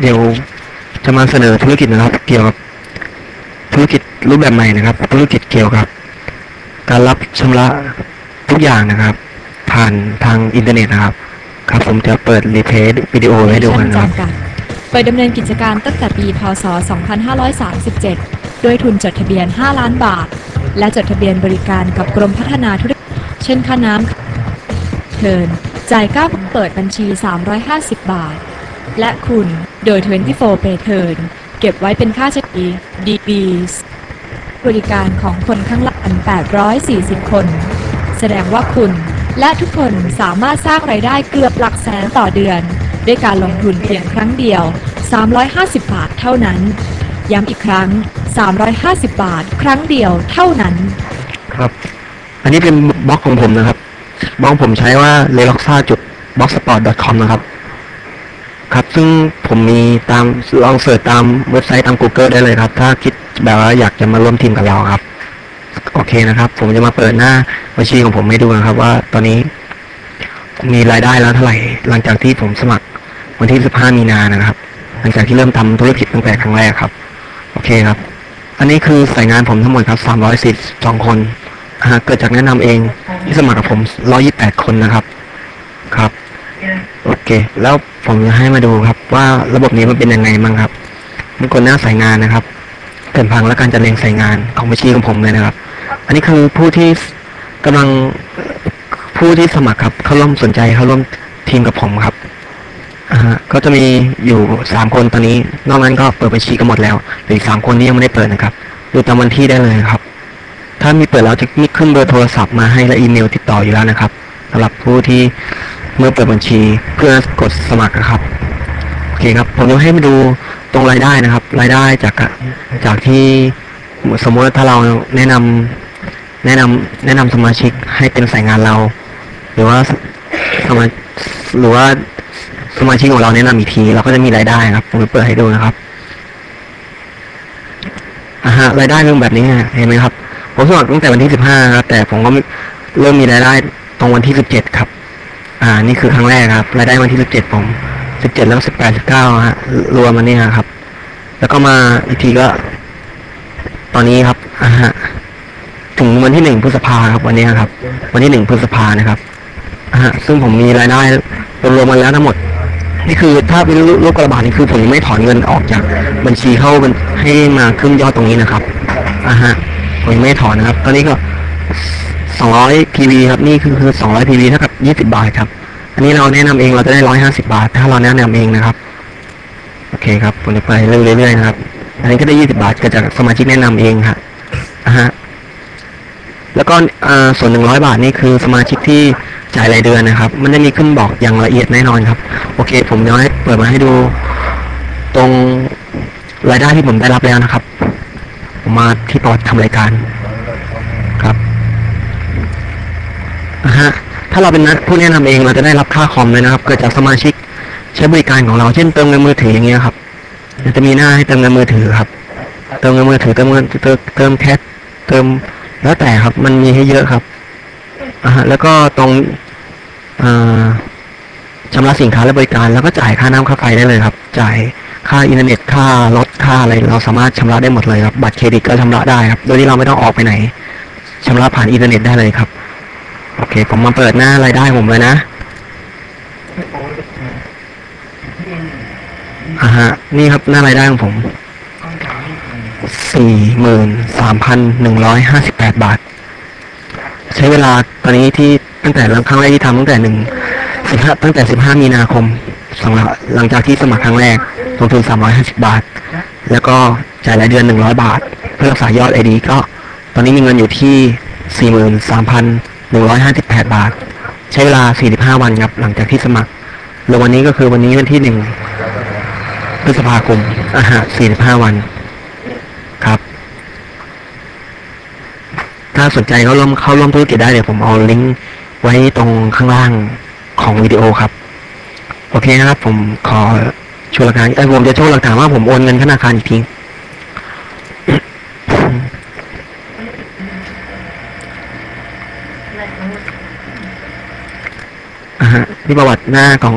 เดี๋ยวจะมาเสนอธุรกิจนะครับ เกี่ยวกับธุรกิจรูปแบบใหม่นะครับ ธุรกิจเกี่ยวกับ การรับชำระทุกอย่างนะครับ ผ่านทางอินเทอร์เน็ตนะครับ ครับผมจะเปิดรีเพย์วิดีโอให้ดูกันนะครับเปิดดำเนินกิจการตั้งแต่ปี พศ 2537 ด้วยทุนจดทะเบียน 5 ล้านบาท และจดทะเบียนบริการกับกรมพัฒนาธุรกิจ เช่นค่าน้ำเทินจ่ายก้าวเปิดบัญชี 350 บาท และคุณ โดย 24 Pay Turn เก็บไว้เป็นค่าใช้จ่าย DB บริการของคนข้างล่าง840 คน แสดงว่าคุณและทุกคนสามารถสร้างไรายได้เกือบหลักแสนต่อเดือน ด้วยการลงทุนเพียงครั้งเดียว 350 บาทเท่านั้น ย้ำอีกครั้ง 350 บาทครั้งเดียวเท่านั้น ครับ อันนี้เป็นบล็อกของผมนะครับ บล็อกผมใช้ว่า l e l o x a b l o g s p o t com นะครับ ครับ ซึ่งผมมีตามลองเสิร์ชตามเว็บไซต์ตาม Google ได้เลยครับ ถ้าคิดแบบว่าอยากจะมาร่วมทีมกับเราครับ โอเคนะครับ ผมจะมาเปิดหน้าบัญชีของผมให้ดูนะครับ ว่าตอนนี้มีรายได้แล้วเท่าไหร่ หลังจากที่ผมสมัครวันที่ 15 มีนานะครับ หลังจากที่เริ่มทำธุรกิจตั้งแต่ครั้งแรกครับ โอเคครับ อันนี้คือสายงานผมทั้งหมดครับ 342 คนอ่าเกิดจากแนะนำเองที่สมัครกับผม 128 คนนะครับครับ โอเค แล้วผมจะให้มาดูครับว่าระบบนี้มันเป็นยังไงบ้างครับ มันกดหน้าสายงานนะครับแผนพังและการจัดเรียงสายงานของบัญชีของผมเลยนะครับ อันนี้คือผู้ที่กำลังผู้ที่สมัครครับ เข้าร่วมสนใจเข้าร่วมทีมกับผมครับอ่าฮะก็จะมีอยู่สามคนตอนนี้ นอกนั้นก็เปิดบัญชีกันหมดแล้วหลือสามคนที่ยังไม่ได้เปิดนะครับ ดูตามวันที่ได้เลยครับ ถ้ามีเปิดแล้วจะมีขึ้นเบอร์โทรศัพท์มาให้และอีเมลติดต่ออยู่แล้วนะครับสำหรับผู้ที่ เมื่อเปิดบัญชีเพื่อกดสมัครนะครับโอเคครับผมจะให้มาดูตรงรายได้นะครับ รายได้จากจากที่สมมติว่าถ้าเราแนะนำแนะนำแนะนำสมาชิกให้เป็นสายงานเรา หรือว่าสมาหรือว่าสมาชิกของเราแนะนำอีกทีเราก็จะมีรายได้ครับ ผมจะเปิดให้ดูนะครับอ่าฮะรายได้เรื่องแบบนี้เห็นไหมครับผมสมัครตั้งแต่วันที่สิบห้าครับแต่ผมก็เริ่มมีรายได้ตรงวันที่สิบเจ็ดครับ อ่า นี่คือครั้งแรกครับ รายได้วันที่สิบเจ็ดผมสิบเจ็ดแล้วสิบแปดสิบเก้าฮะ รวมมาเนี่ยครับ แล้วก็มาอีกทีก็ ตอนนี้ครับอ่าฮะถึงวันที่หนึ่งพฤษภาครับ วันนี้ครับ วันที่หนึ่งพฤษภานะครับอ่าฮะซึ่งผมมีรายได้รวมๆมาแล้วทั้งหมด นี่คือถ้าเป็นรูปกระบาดนี่คือผมยังไม่ถอนเงินออกจาก บัญชีเข้าให้มาขึ้นยอดตรงนี้นะครับอ่าฮะผมยังไม่ถอนนะครับ ตอนนี้ก็ 200 PV ครับนี่คือคือ200 PV เท่ากับ 20 บาทครับ อันนี้เราแนะนำเองเราจะได้ 150 บาท ถ้าเราแนะนำเองนะครับ โอเคครับผมจะไปเรื่อยๆนะครับ อันนี้ก็ได้ 20 บาทเกิดจากสมาชิกแนะนำเองครับอ่าฮะแล้วก็อ่าส่วน 100 บาทนี่คือสมาชิกที่จ่ายรายเดือนนะครับ มันจะมีขึ้นบอกอย่างละเอียดแน่นอนครับ โอเค ผมจะให้เปิดมาให้ดูตรงรายได้ที่ผมได้รับแล้วนะครับ ผมมาที่ประวัติทำรายการครับ นะฮะถ้าเราเป็นนักผู้แนะนำเองเราจะได้รับค่าคอมเลยนะครับ เกิดจากสมาชิกใช้บริการของเราเช่นเติมเงินมือถืออย่างเงี้ยครับจะมีหน้าให้เติมเงินมือถือครับ เติมเงินมือถือเติมเงินเติมเติมแคชเติมแล้วแต่ครับ มันมีให้เยอะครับอ่าแล้วก็ตรงอ่าชำระสินค้าและบริการ แล้วก็จ่ายค่าน้ำค่าไฟได้เลยครับ จ่ายค่าอินเทอร์เน็ตค่ารถค่าอะไรเราสามารถชำระได้หมดเลยครับ บัตรเครดิตก็ชำระได้ครับ โดยที่เราไม่ต้องออกไปไหนชำระผ่านอินเทอร์เน็ตได้เลยครับ โอเค ผมมาเปิดหน้ารายได้ผมเลยนะอ่าฮะ นี่ครับหน้ารายได้ของผมสี่หมื่นสามพันหนึ่งร้อยห้าสิบแปดบาท ใช้เวลาตอนนี้ที่ตั้งแต่ครั้งแรกที่ทำตั้งแต่หนึ่งสิบห้าตั้งแต่สิบห้ามีนาคมสำหรับหลังจากที่สมัครครั้งแรกลงทุนสามร้อยห้าสิบบาท แล้วก็จ่ายรายเดือนหนึ่งร้อยบาท เพื่อรักษายอดไอดีก็ ตอนนี้มีเงินอยู่ที่สี่หมื่นสามพัน หนึ่งร้อยห้าสิบแปดบาท ใช้เวลาสี่สิบห้าวันครับ หลังจากที่สมัครแล้ววันนี้ก็คือวันนี้วันที่หนึ่งพฤษภาคมอะฮะสี่สิบห้าวันครับ ถ้าสนใจก็ร่วมเข้าร่วมธุรกิจได้เดี๋ยวผมเอาลิงก์ไว้ตรงข้างล่างของวิดีโอครับ โอเคนะครับ ผมขอชว์หลักฐานเอ้ผมจะโชว์หลักฐานว่าผมโอนเงินธนาคารอีกที นี่ประวัติหน้าของ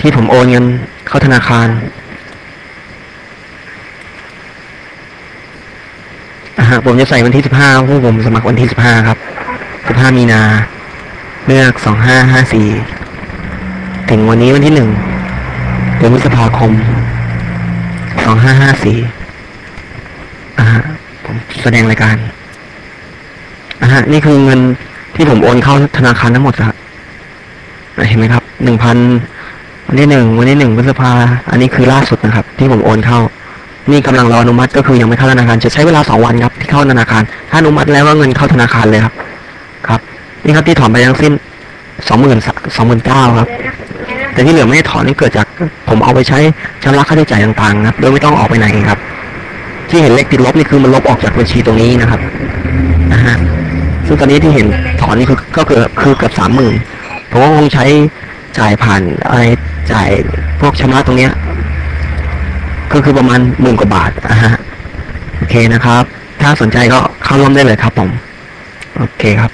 ที่ผมโอนเงินเข้าธนาคารผมจะใส่วันที่สิบห้าพวกผมสมัครวันที่สิบห้าครับสิบห้ามีนาเลือกสองห้าห้าสี่ถึงวันนี้วันที่หนึ่งเดือนพฤษภาคมสองห้าห้าสี่ผมแสดงรายการอะฮะนี่คือเงิน ที่ผมโอนเข้าธนาคารทั้งหมดครับเห็นไหมครับหนึ่งพันวันที่หนึ่งวันที่หนึ่งพฤษภาอันนี้คือล่าสุดนะครับ ที่ผมโอนเข้า นี่กำลังรออนุมัติก็คือยังไม่เข้าธนาคารจะใช้เวลาสองวันครับที่เข้าธนาคาร ถ้าอนุมัติแล้วก็เงินเข้าธนาคารเลยครับ ครับ นี่ครับที่ถอนไปทั้งสิ้นสองหมื่นสองหมื่นเก้าครับ แต่ที่เหลือไม่ได้ถอนนี่เกิดจาก ผมเอาไปใช้ชำระค่าใช้จ่ายต่างๆนะครับโดยไม่ต้องออกไปไหนครับ ที่เห็นเลขติดลบนี่คือมันลบออกจากบัญชีตรงนี้นะครับนะฮะซึ่งตอนนี้ที่เห็น อนนี่คือก็คือคือเกือบสามหมื่นผมก็คงใช้จ่ายผ่านอะไรจ่ายพวกชำระตรงเนี้ยก็คือประมาณหมื่นกว่าบาทอะฮะโอเคนะครับ ถ้าสนใจก็เข้าร่วมได้เลยครับผม โอเคครับ